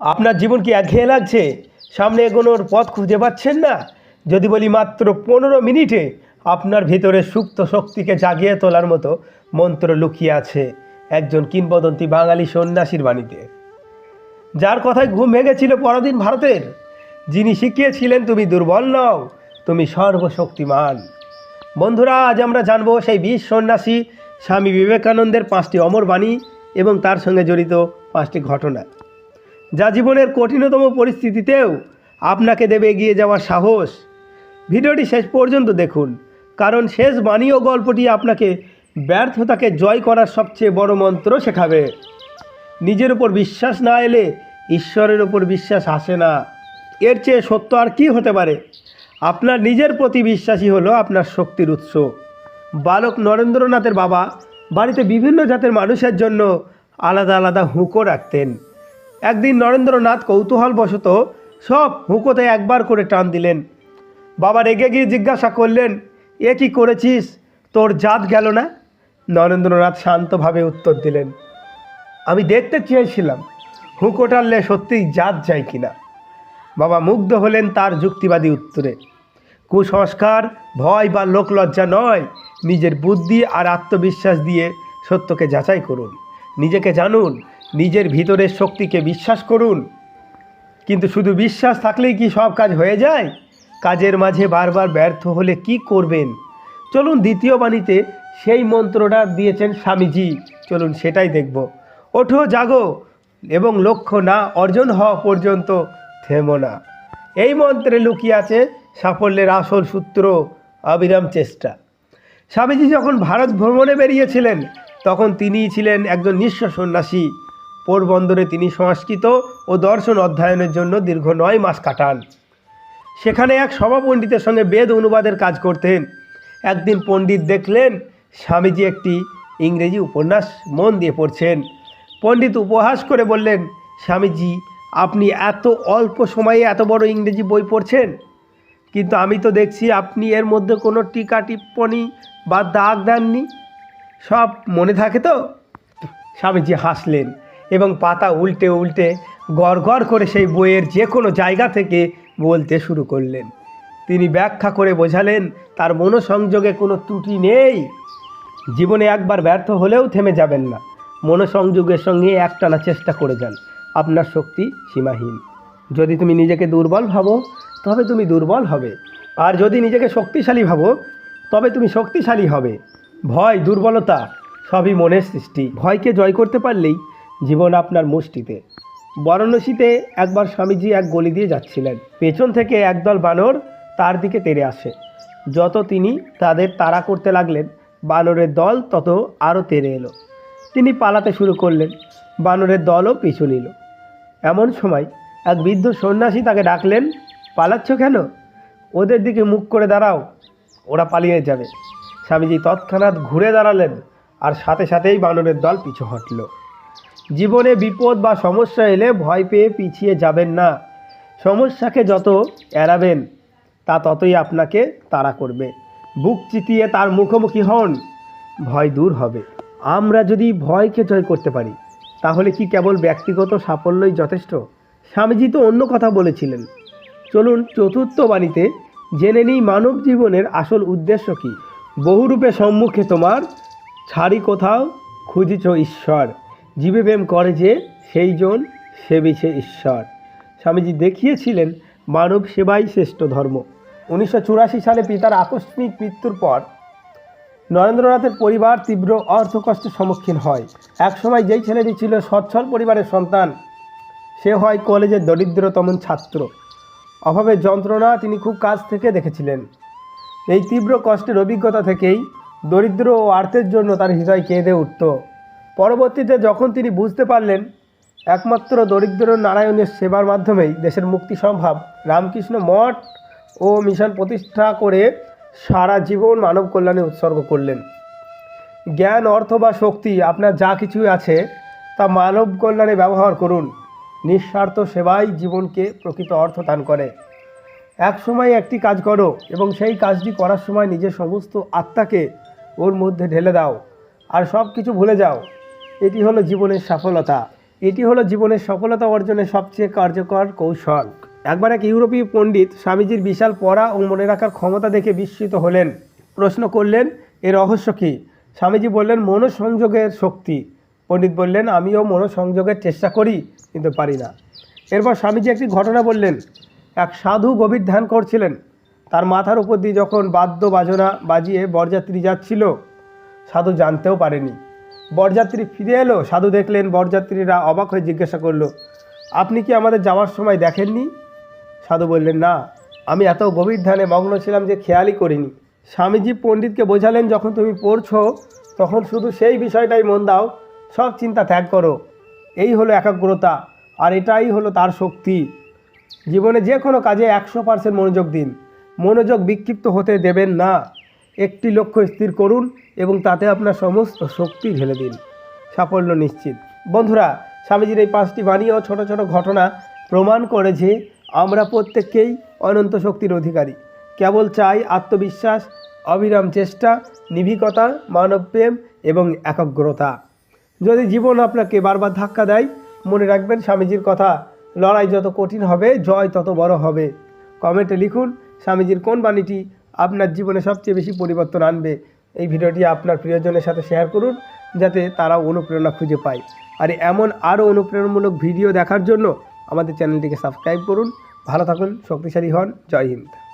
আপনার জীবন কি একঘেয়ে লাগছে? সামনে এগোনোর পথ খুঁজে পাচ্ছেন না? যদি বলি মাত্র পনেরো মিনিটে আপনার ভিতরে সুপ্ত শক্তিকে জাগিয়ে তোলার মতো মন্ত্র লুকিয়ে আছে একজন কিংবদন্তি বাঙালি সন্ন্যাসীর বাণীতে। যার কথায় ঘুম ভেঙেছিল পরদিন ভারতের। যিনি শিখিয়েছিলেন, তুমি দুর্বল নও, তুমি সর্বশক্তিমান। বন্ধুরা, আজ আমরা জানব সেই বিশ সন্ন্যাসী স্বামী বিবেকানন্দের পাঁচটি অমর বাণী এবং তার সঙ্গে জড়িত পাঁচটি ঘটনা। যা জীবনের কঠিনতম পরিস্থিতিতেও আপনাকে দেবে এগিয়ে যাওয়ার সাহস। ভিডিওটি শেষ পর্যন্ত দেখুন, কারণ শেষ বাণী ও গল্পটি আপনাকে ব্যর্থতাকে জয় করার সবচেয়ে বড় মন্ত্র শেখাবে। নিজের উপর বিশ্বাস না এলে ঈশ্বরের উপর বিশ্বাস আসে না। এর চেয়ে সত্য আর কি হতে পারে? আপনার নিজের প্রতি বিশ্বাসী হলো আপনার শক্তির উৎস। বালক নরেন্দ্রনাথের বাবা বাড়িতে বিভিন্ন জাতের মানুষের জন্য আলাদা আলাদা হুঁকো রাখতেন। একদিন নরেন্দ্রনাথ কৌতূহলবশত সব হুঁকোতে একবার করে টান দিলেন। বাবা রেগে গিয়ে জিজ্ঞাসা করলেন, এ কি করেছিস? তোর জাত গেল না? নরেন্দ্রনাথ শান্তভাবে উত্তর দিলেন, আমি দেখতে চেয়েছিলাম, হুঁকো টানলে সত্যিই জাত যায় কিনা। বাবা মুগ্ধ হলেন তার যুক্তিবাদী উত্তরে, কুসংস্কার, ভয় বা লোকলজ্জা নয়। নিজের বুদ্ধি আর আত্মবিশ্বাস দিয়ে সত্যকে যাচাই করুন। নিজেকে জানুন নিজের ভিতরের শক্তিকে বিশ্বাস করুন। কিন্তু শুধু বিশ্বাস থাকলেই কি সব কাজ হয়ে যায়? কাজের মাঝে বারবার ব্যর্থ হলে কি করবেন? চলুন দ্বিতীয় বাণীতে সেই মন্ত্রটা দিয়েছেন স্বামীজি। চলুন সেটাই দেখব। ওঠো, জাগো এবং লক্ষ্য না অর্জন হওয়া পর্যন্ত থেমো না। এই মন্ত্রে লুকিয়ে আছে সাফল্যের আসল সূত্র, অবিরাম চেষ্টা। স্বামীজি যখন ভারত ভ্রমণে বেরিয়েছিলেন, তখন তিনিই ছিলেন একজন নিঃস্ব সন্ন্যাসী। পোরবন্দরে তিনি সংস্কৃত ও দর্শন অধ্যয়নের জন্য দীর্ঘ নয় মাস কাটান। সেখানে এক সভা পণ্ডিতের সঙ্গে বেদ অনুবাদের কাজ করতেন। একদিন পণ্ডিত দেখলেন, স্বামীজি একটি ইংরেজি উপন্যাস মন দিয়ে পড়ছেন। পণ্ডিত উপহাস করে বললেন, স্বামীজি, আপনি এত অল্প সময়ে এত বড় ইংরেজি বই পড়ছেন? কিন্তু আমি তো দেখছি আপনি এর মধ্যে কোনো টিকা টিপ্পণী বা দাগ দেননি। সব মনে থাকে তো? স্বামীজি হাসলেন। এবং পাতা উল্টে উল্টে গড় করে সেই বইয়ের যে কোনো জায়গা থেকে বলতে শুরু করলেন। তিনি ব্যাখ্যা করে বোঝালেন, তার মনোসংযোগে কোনো ত্রুটি নেই। জীবনে একবার ব্যর্থ হলেও থেমে যাবেন না। মনোসংযোগের সঙ্গে একটানা চেষ্টা করে যান। আপনার শক্তি সীমাহীন। যদি তুমি নিজেকে দুর্বল ভাবো, তবে তুমি দুর্বল হবে। আর যদি নিজেকে শক্তিশালী ভাবো, তবে তুমি শক্তিশালী হবে। ভয়, দুর্বলতা সবই মনের সৃষ্টি। ভয়কে জয় করতে পারলেই জীবন আপনার মুষ্টিতে। বারাণসীতে একবার স্বামীজি এক গলি দিয়ে যাচ্ছিলেন। পেছন থেকে একদল বানর তার দিকে তেড়ে আসে। যত তিনি তাদের তাড়া করতে লাগলেন, বানরের দল তত আরও তেড়ে এলো। তিনি পালাতে শুরু করলেন, বানরের দলও পিছু নিল। এমন সময় এক বৃদ্ধ সন্ন্যাসী তাকে ডাকলেন, পালাচ্ছ কেন? ওদের দিকে মুখ করে দাঁড়াও, ওরা পালিয়ে যাবে। স্বামীজি তৎক্ষণাৎ ঘুরে দাঁড়ালেন আর সাথে সাথেই বানরের দল পিছু হটল। জীবনে বিপদ বা সমস্যা এলে ভয় পেয়ে পিছিয়ে যাবেন না। সমস্যাকে যত এড়াবেন, তা ততই আপনাকে তাড়া করবে। বুক চিতিয়ে তার মুখোমুখি হন, ভয় দূর হবে। আমরা যদি ভয়কে জয় করতে পারি, তাহলে কি কেবল ব্যক্তিগত সাফল্যই যথেষ্ট? স্বামীজি তো অন্য কথা বলেছিলেন। চলুন চতুর্থ বাণীতে জেনে নিই মানব জীবনের আসল উদ্দেশ্য কী। বহুরূপে সম্মুখে তোমার, ছাড়ি কোথাও খুঁজিছ ঈশ্বর। জীবে প্রেম করে যে সেই জন সেবিছে ঈশ্বর। স্বামীজি দেখিয়েছিলেন মানব সেবাই শ্রেষ্ঠ ধর্ম। উনিশশো চুরাশি সালে পিতার আকস্মিক মৃত্যুর পর নরেন্দ্রনাথের পরিবার তীব্র অর্থকষ্টের সম্মুখীন হয়। একসময় যেই ছেলেটি ছিল সচ্ছল পরিবারের সন্তান, সে হয় কলেজের দরিদ্রতম ছাত্র। অভাবে যন্ত্রণা তিনি খুব কাছ থেকে দেখেছিলেন। এই তীব্র কষ্টের অভিজ্ঞতা থেকেই দরিদ্র ও আর্থের জন্য তার হৃদয় কেঁদে উঠত। পরবর্তীতে যখন তিনি বুঝতে পারলেন, একমাত্র দরিদ্র নারায়ণের সেবার মাধ্যমেই দেশের মুক্তি সম্ভব, রামকৃষ্ণ মঠ ও মিশন প্রতিষ্ঠা করে সারা জীবন মানব কল্যাণে উৎসর্গ করলেন। জ্ঞান, অর্থ বা শক্তি, আপনার যা কিছুই আছে, তা মানব কল্যাণে ব্যবহার করুন। নিঃস্বার্থ সেবাই জীবনকে প্রকৃত অর্থ দান করে। এক সময় একটি কাজ করো এবং সেই কাজটি করার সময় নিজের সমস্ত আত্মাকে ওর মধ্যে ঢেলে দাও। আর সব কিছু ভুলে যাও। এটি হলো জীবনের সফলতা। এটি হলো জীবনের সফলতা অর্জনের সবচেয়ে কার্যকর কৌশল। একবার এক ইউরোপীয় পণ্ডিত স্বামীজির বিশাল পড়া ও মনে রাখার ক্ষমতা দেখে বিস্মিত হলেন। প্রশ্ন করলেন, এর রহস্য কী? স্বামীজি বললেন, মনোসংযোগের শক্তি। পণ্ডিত বললেন, আমিও মনোসংযোগের চেষ্টা করি, কিন্তু পারি না। এরপর স্বামীজি একটি ঘটনা বললেন। এক সাধু গভীর ধ্যান করছিলেন। তার মাথার উপর দিয়ে যখন বাদ্য বাজনা বাজিয়ে বরযাত্রী যাচ্ছিল, সাধু জানতেও পারেনি। বরযাত্রী ফিরে এলো? সাধু দেখলেন বরযাত্রীরা অবাক হয়ে জিজ্ঞাসা করল, আপনি কি আমাদের যাওয়ার সময় দেখেননি? সাধু বললেন, না, আমি এত গভীর ধ্যানে মগ্ন ছিলাম যে খেয়ালই করিনি। স্বামীজি পণ্ডিতকে বোঝালেন, যখন তুমি পড়ছো, তখন শুধু সেই বিষয়টাই মন দাও, সব চিন্তা ত্যাগ করো। এই হলো একাগ্রতা, আর এটাই হলো তার শক্তি। জীবনে যে কোনো কাজে একশো পার্সেন্ট মনোযোগ দিন। মনোযোগ বিক্ষিপ্ত হতে দেবেন না। একটি লক্ষ্য স্থির করুন এবং তাতে আপনার সমস্ত শক্তি ঢেলে দিন। সাফল্য নিশ্চিত। বন্ধুরা, স্বামীজির এই পাঁচটি বাণী ও ছোটো ছোট ঘটনা প্রমাণ করে যে আমরা প্রত্যেককেই অনন্ত শক্তির অধিকারী। কেবল চাই আত্মবিশ্বাস, অবিরাম চেষ্টা, নিভিকতা মানবপ্রেম এবং একাগ্রতা। যদি জীবন আপনাকে বারবার ধাক্কা দেয়, মনে রাখবেন স্বামীজির কথা, লড়াই যত কঠিন হবে, জয় তত বড় হবে। কমেন্টে লিখুন স্বামীজির কোন বাণীটি আপনার জীবনে সবচেয়ে বেশি পরিবর্তন আনবে। এই ভিডিওটি আপনার প্রিয়জনের সাথে শেয়ার করুন, যাতে তারাও অনুপ্রেরণা খুঁজে পায়। আর এমন আরও অনুপ্রেরণামূলক ভিডিও দেখার জন্য আমাদের চ্যানেলটিকে সাবস্ক্রাইব করুন। ভালো থাকুন, শক্তিশালী হন। জয় হিন্দ।